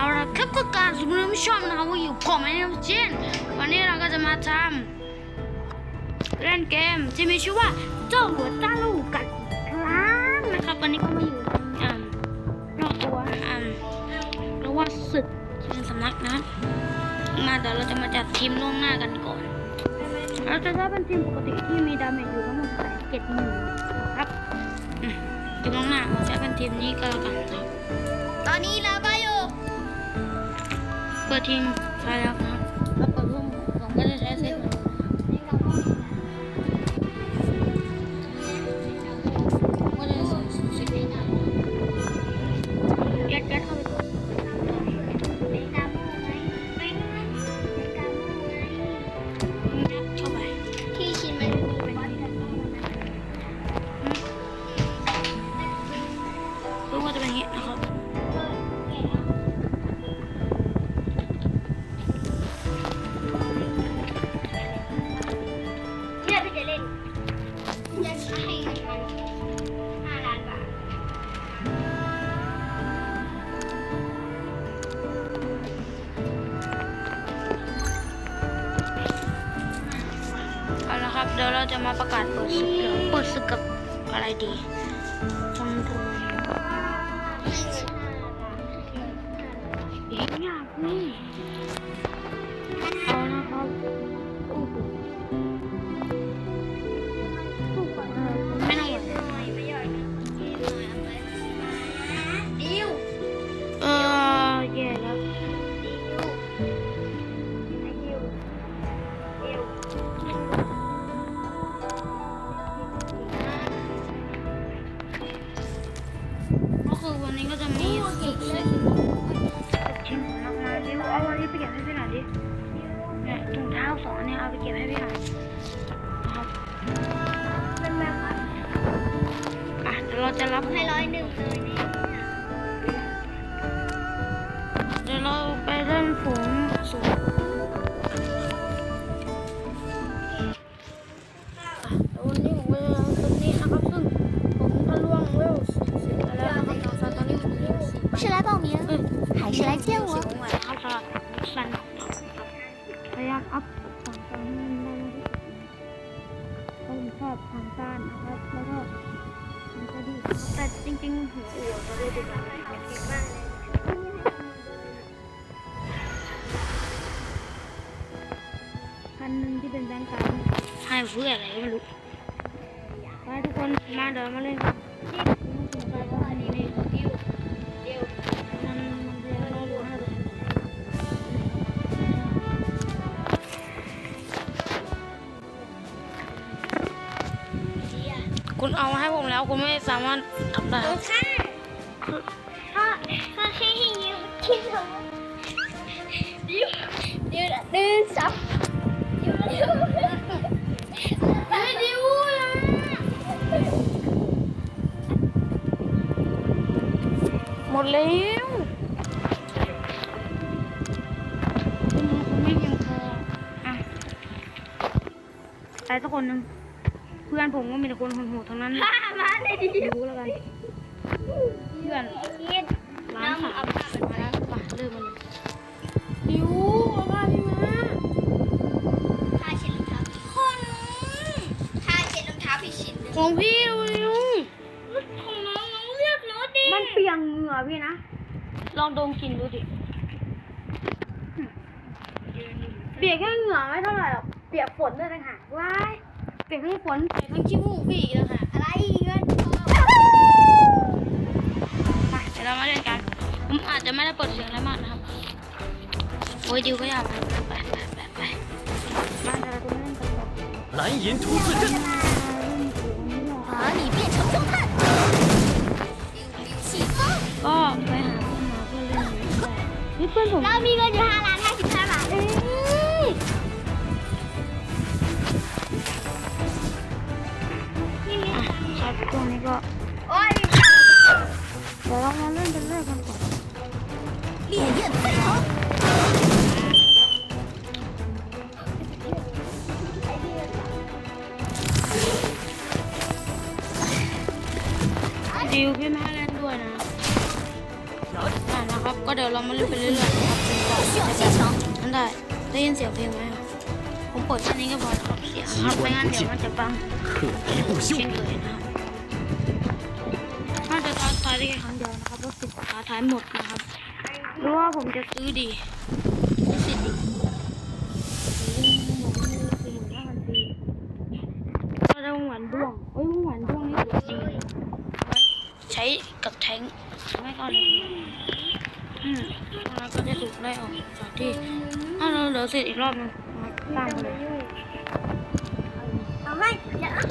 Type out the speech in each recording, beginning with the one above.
เอาละครับก็การสมมติไม่ชอบนะครับว่าอยู่ผมไอ้เนี่ยเจนวันนี้เราก็จะมาทำเล่นเกมที่มีชื่อว่าเจ้าหัวจ้าลูกกัดอีกครั้งนะครับวันนี้ก็มาอยู่อ่านอกตัวอ่าเรียกว่าศึกที่เป็นสำนักนะครับมาเดี๋ยวเราจะมาจัดทีมล่วงหน้ากันก่อน เราจะใช้เป็นทีมปกติที่มีดาเมจอยู่ทั้งหมดแสนเจ็ดหมื่นครับทีมล่วงหน้าเราใช้เป็นทีมนี้ก็แล้วกันครับตอนนี้เราก็ อยู่เปิ เดี๋ยวเราจะมาประกาศเปิดศึกเดี๋ยวเปิดศึกกับอะไรดี สองเนี่ยเอาไปเก็บให้พี่หน่อยนะครับเป็นแบบว่าอะเดี๋ยวเราจะรับให้ร้อยหนึ่งเลยนี่ เพื่ออะไรก็ไม่รู้ไปทุกคนมาเดินมาเปอร์เซ็นต์คุณเอามาให้ผมแล้ว คุณไม่สามารถทำได้ หมดแล้วไม่ยังพออะตายสักคนหนึ่งเพื่อนผมก็มีแต่คนหโหดๆทั้งนั้น มาเลยดิรู้แล้วกัน เพื่อนร้านขามมาแล้วป่ะเริ่มมันดิวอาผ้าพี่าผ้าเช็ดรองเท้าคนผ้าเช็ดรองเท้าพี่ชินของพี่เลย ปียงเหงื่อพี่นะ ลองดมกลินดูดิ เปียกแค่เหงื่อไม่เท่าไหร่หรอก เปียกฝนด้วยต่างหากว้ายเปียกทั้งฝนเปียกทั้งขี้มูกพี่อีกต่างหาก อะไรเงิน ไปเดี๋ยวเรามาเล่นกัน ผมอาจจะไม่ได้เปิดเสียงอะไรมากนะครับ โอ้ยดิวก็อยากไปไปไปไปไปมาเดี๋ยวเราจะมาเล่นกันต่อ 蓝银出自阵，把你变成凶悍。 起风。 ก็ไปหาเพื่อนมาเพื่อนเล่นอยู่ได้นี่เพื่อนผม เรามีเงินอยู่ห้าล้านห้าสิบห้าบาทเอ้ย อ่ะครับช่วงนี้ก็ โอ้ย เดี๋ยวเรามาเล่นเป็นแรกกันก่อน 烈焰飞腾。 ดิวพี่ไม่ให้เล่นด้วย ก็เดี๋ยวเรามาเล่นไปเรื่อยๆนะครับจนกว่าจะแบบนั่นได้ได้ยินเสียงเพลงไหมผมเปิดแค่นี้ก็พอครับเสียงครับไม่งั้นเดี๋ยวมันจะปังเช่นเคยนะครับน่าจะท้าทายได้แค่ครั้งเดียวนะครับรถสิบท้าทายหมดนะครับหรือว่าผมจะซื้อดี ที่ถ้าเราเหลือเสร็จอีกรอบนึงมาสร้างเลยเอาไว้เดี๋ยวเอา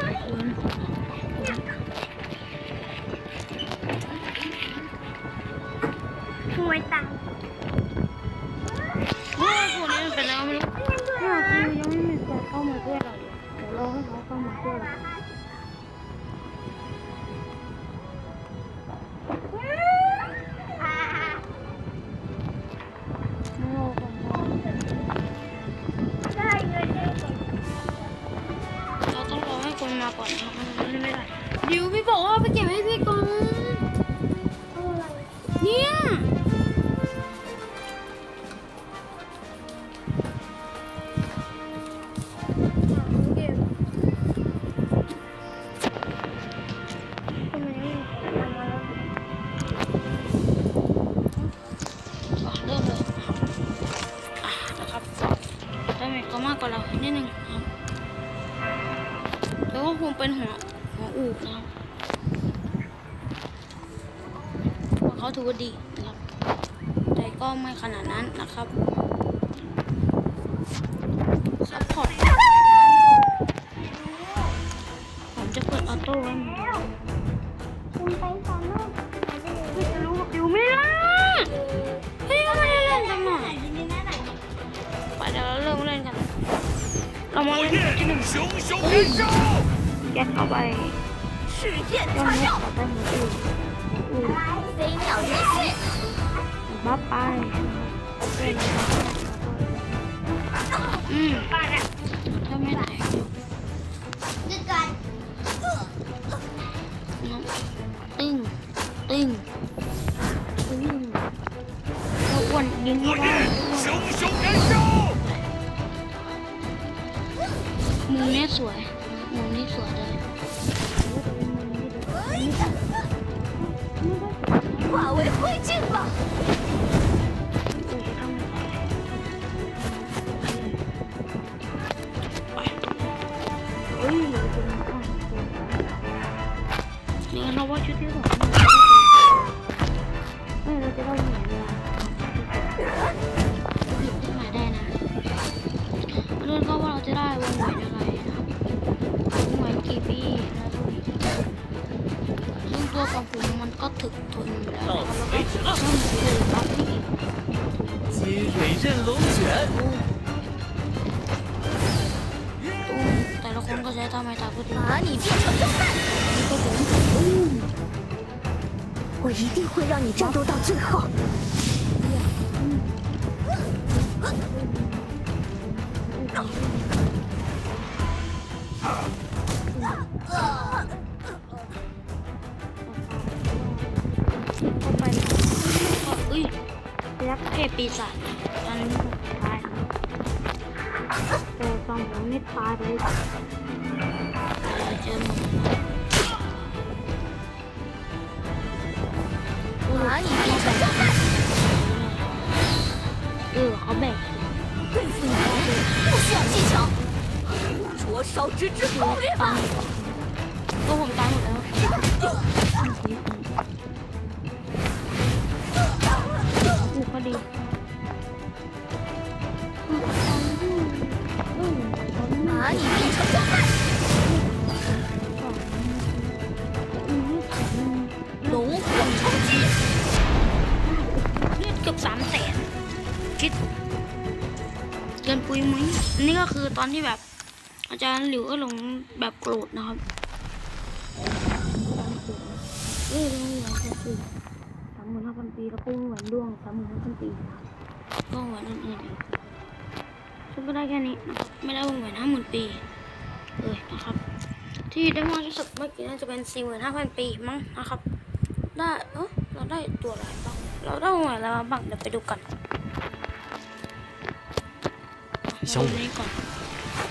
วยตังค์ว่อคนนี้เป็นแล้วไม่รู้ยังไม่มีคนเข้ามาด้วยหรอกเดี๋ยวรอให้เขาเข้ามาด้วย เนี่ย ถือว่าดีนะครับ แต่ก็ไม่ขนาดนั้นนะครับซัพพอร์ตผมจะเปิดออโต้ไว้เหมือนเดิม คุณไปสอนลูก ไม่รู้ดิวไม่ได้เฮ้ยก็ไม่ได้เล่นสักหน่อย ไปเดี๋ยวเราเริ่มเล่นกัน เรามา 火 เล่นตัวที่หนึ่ง 焰熊熊燃烧！ แยกเข้าไป 世界 ย่อ 叉 มให้ 烧 ต่อไปหมดอื่นอื่น 飞鸟人血， บัฟไปอืมถ้าไม่แตก 这个 ตึ้งตึ้งตึ้งเราอ้วนยิง 火 เข้าไป 焰熊熊燃烧！ มุมนี้สวยมุมนี้สวยเลย 化为灰烬吧！ เฮ้ยเหลือตัวนึงอ่ะนี่เราว่าชุดที่สองเฮ้ยเราจะได้เหมือนเวลาหยิบขึ้นมาได้นะเรื่องก็ว่าเราจะได้วงแหวนอะไรนะครับวงแหวนกี่ปีนะซึ่งตัวของผมมัน ก็ถึกทนอยู่แล้วนะครับแล้วก็ต้องถือบัฟที่อีก 金水镇龙卷， ตู้แต่ละคนก็ใช้ตามไม้ตาพูดถึง 把你变成焦炭， นี่ก็ผม 我一定会让你战斗到最后。 เข้า ปีศาจตอนนี้ผมตายแล้วแต่ตอนผมไม่ตายไปเลยเจอหมดแล้ว 把你变成焦炭， เออเขาแบก 对付你不需要技巧，灼烧之之爆裂 ตา 吧 ที่แบบ อาจารย์หลิวก็ลงแบบโกรธนะครับเออลงเหรียญก็คือสามหมื่นห้าพันปีแล้วก็เหมือนด้วงสามหมื่นห้าพันปีนะครับก็เหมือนอื่นๆอีกซึ่งก็ได้แค่นี้นะครับไม่ได้วงแหวนห้าหมื่นปีเลยนะครับ ที่ได้มากที่สุดเมื่อกี้น่าจะเป็นสี่หมื่นห้าพันปีมั้งนะครับ ได้เออเราได้ตัวอะไรบ้างเราเราต้องหาอะไรมาบ้างเดี๋ยวไปดูกัน小ดู五，นี่ก่อนเอ้ย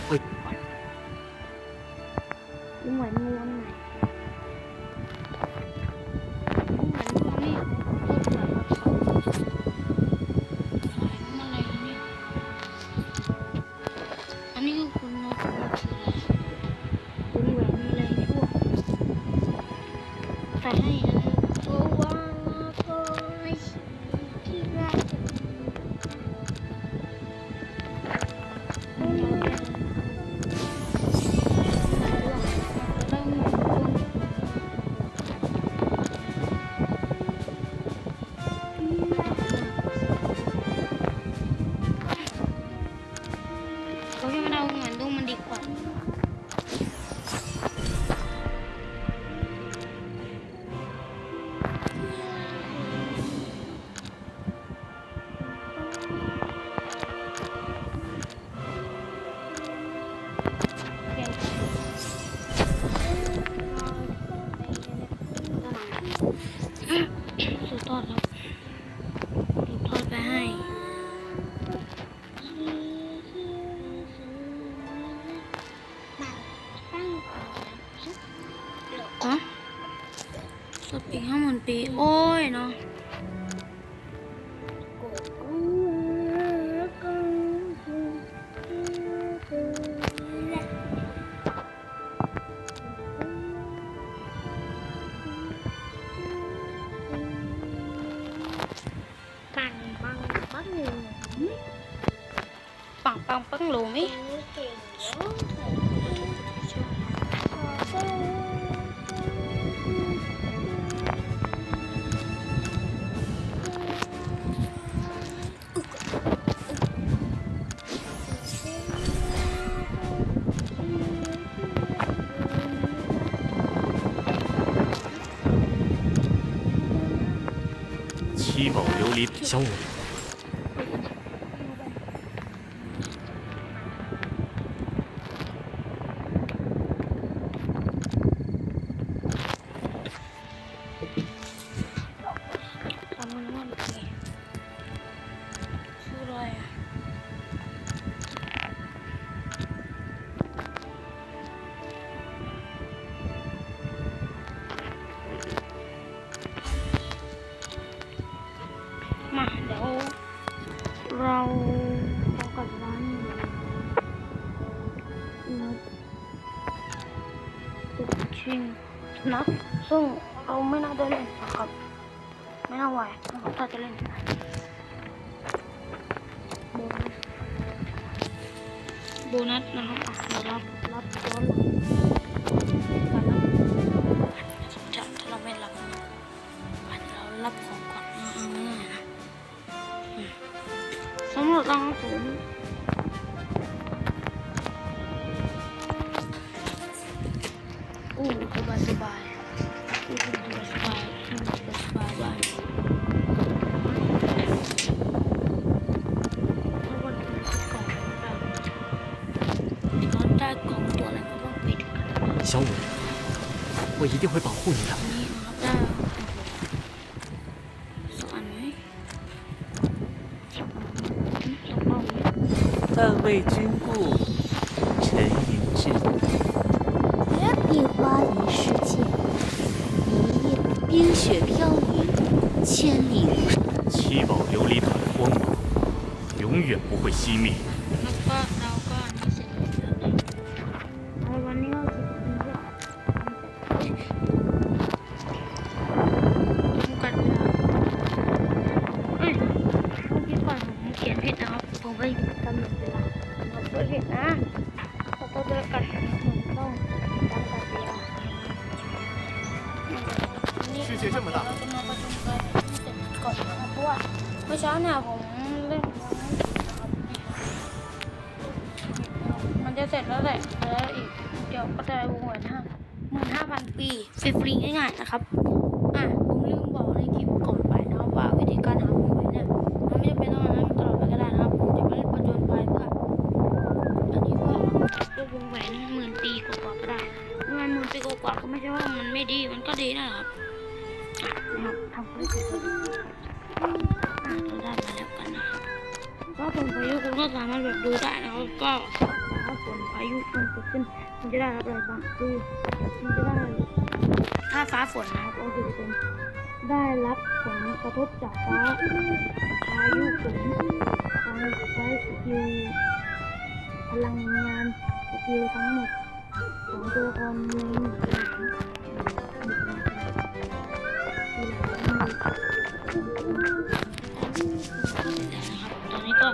ดูเหมือนงูอันไหนดูเหมือนงูนี่เลือดไหลออกเขาขายน้ำอะไรเนี่ยอันนี้คือคุณนกคุณคือะไรคุณแหวนมีอะไรชั่วใส่ให้ ปังปังปังหลู นะซึ่ง 一定会保护你的。但为君故，沉吟至。碧花一世界，一夜冰雪飘云，千里无。七宝琉璃塔的光芒，永远不会熄灭。 เสร็จแล้วแหละแล้วอีกเดี๋ยวก็จะได้วงแหวนห้าหมื่นห้าพันปีฟรีๆง่ายๆนะครับ อะผมลืมบอกในคลิปก่อนไปนะว่าวิธีการหาวงแหวนเนี่ยมันไม่จำเป็นต้องอันนั้นตลอดไปก็ได้นะครับผมจะไมาเล่ประจนภัยเพื่ออันนี้เพื่อเพื่อวงแหวนหมื่นปีกว่าๆก็ได้วงแหวนหมื่นปีกว่าๆก็ไม่ใช่ว่ามันไม่ดีมันก็ดีนะครับนะครับทำให้เสร็จฝนพายุคุณก็สามารถแบบดูได้นะครับก็าฝนพายุมันเกิดขึ้นมันจะได้รับอะไรบ้างคือมันจะได้ถ้าฟ้าฝนนะครับก็คือเป็นได้รับผลกระทบจากฟ้าพายุฝนการใช้สกิลพลังงานสกิลทั้งหมดของตัวละครในหนึ่งสนามนะครับตอนนี้ก็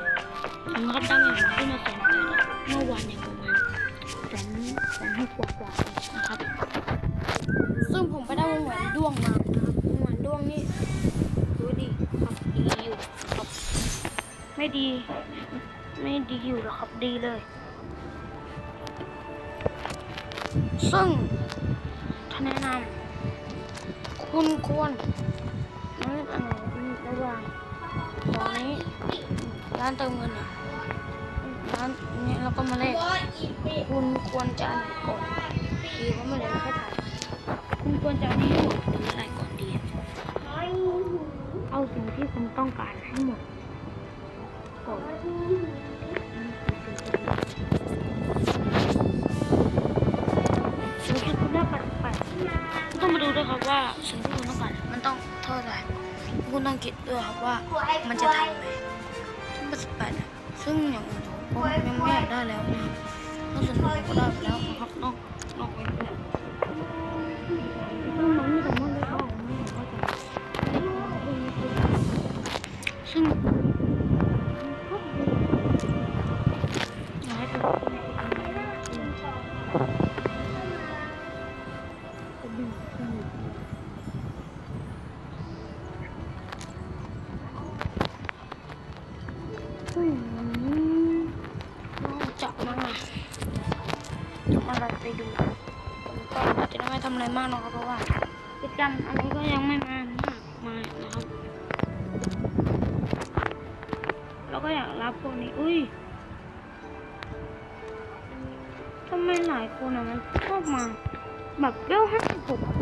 ทำครับตั้งอย่างขึ้นมาแสนแปดแล้วเมื่อวานเนี่ย แสนหกว่ากว่านะครับ ซึ่งผมไปได้วงแหวนด้วงมานะครับวงแหวนด้วงนี่ดูดีครับดีอยู่ครับ ไม่ดี ไม่ดีอยู่หรอกครับดีเลย ซึ่งถ้าแนะนำคุณควรนั่นอันไหนระหว่างตอนนี้ร้านเติมเงินเนี่ย ร้านนี้แล้วก็มาเลขคุณควรจะอันไหนก่อนดีว่ามันเลยไม่ค่อยถ่ายคุณควรจะให้หมดหรืออะไรก่อนดีเอาสิ่งที่คุณต้องการให้หมดก่อนสิ่งที่คุณได้ปัดไปคุณต้องมาดูด้วยครับว่าสิ่งที่คุณต้องการมันต้องเท่าไหร่คุณต้องคิดด้วยครับว่ามันจะทันไหมที่ปัดไปเนี่ยซึ่งอย่าง ไม่อยากได้แล้วนะครับถ้าส่วนหนึ่งก็ได้ไปแล้วนะครับนอกำไมหลายคนอะมันชอบมา แบบเวลห้าสิบหกอะ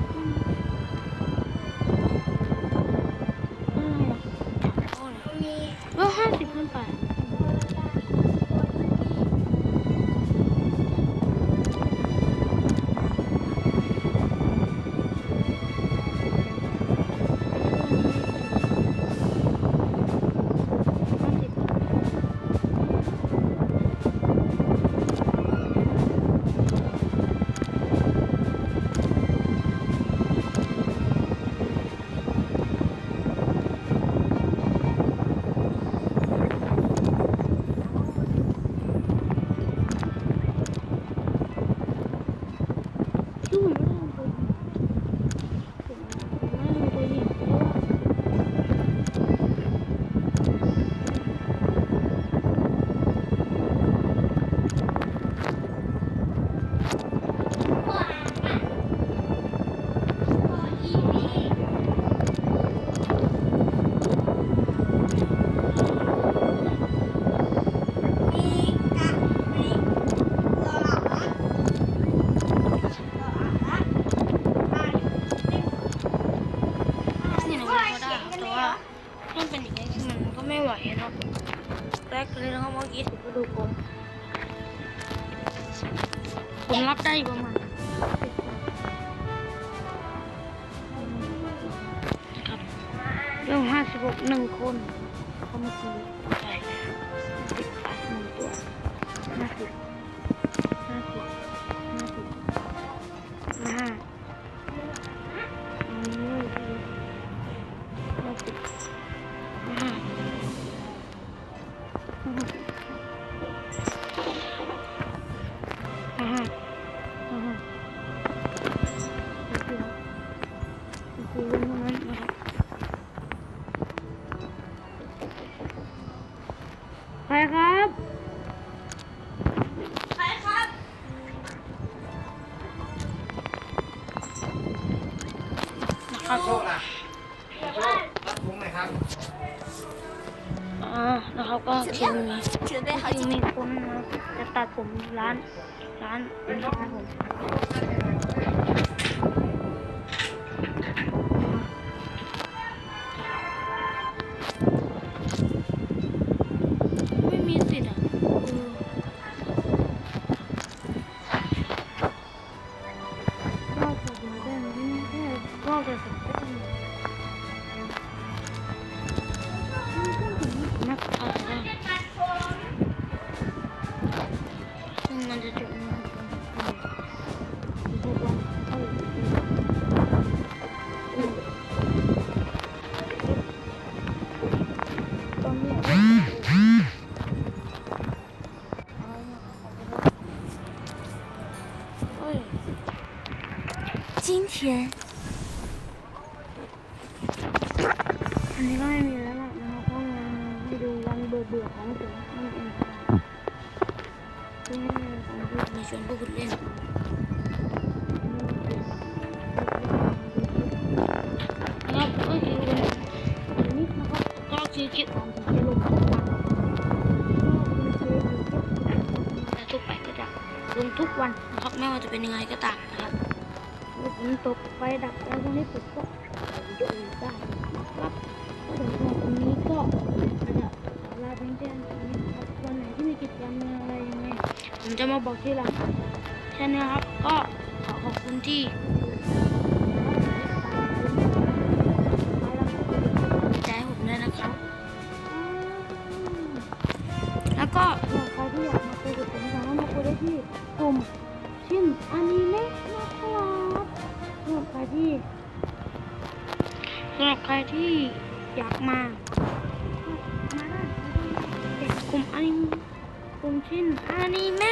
เวลห้าสิบขึ้นไป ถ้าเป็นอย่างนี้มันก็ไม่ไหวเนาะแรกเลยนะครับเมื่อกี้ถือกระดูกผมผมรับได้ประมาณนะครับเรื่องห้าสิบหกหนึ่งคนเขาเมื่อกี้ คื 天อันนี้ก็ไม่มีแล้วล่ะนะครับก็มาให้ดูวันเบื่อเบื่อของผมนั่นเองครับที่ให้ผมพูดมาชวนพวกคุณเล่นนะครับก็คือวันนี้นะครับก็คือคลิปของผมจะลงทุกวันทุกไปก็จะลงทุกวันนะครับไม่ว่าจะเป็นยังไงก็ตาม นะครับเมื่อผมตกไฟดับแล้วตอนนี้ผมก็อยู่ได้ครับก็ถึงตรงนี้ก็อาจจะลาเพียงแค่นี้ครับวันไหนที่มีกิจกรรมอะไรยังไงผมจะมาบอกทีหลังแค่นี้ครับก็ขอขอบคุณที่ใจผมด้วยนะครับ แล้วก็ใครที่อยากมาคุยกับผมสามารถมาคุยได้ที่กลุ่ม ที่อยากมาก็มาได้กลุ่มอันนี้กลุ่มชินอนิเมะ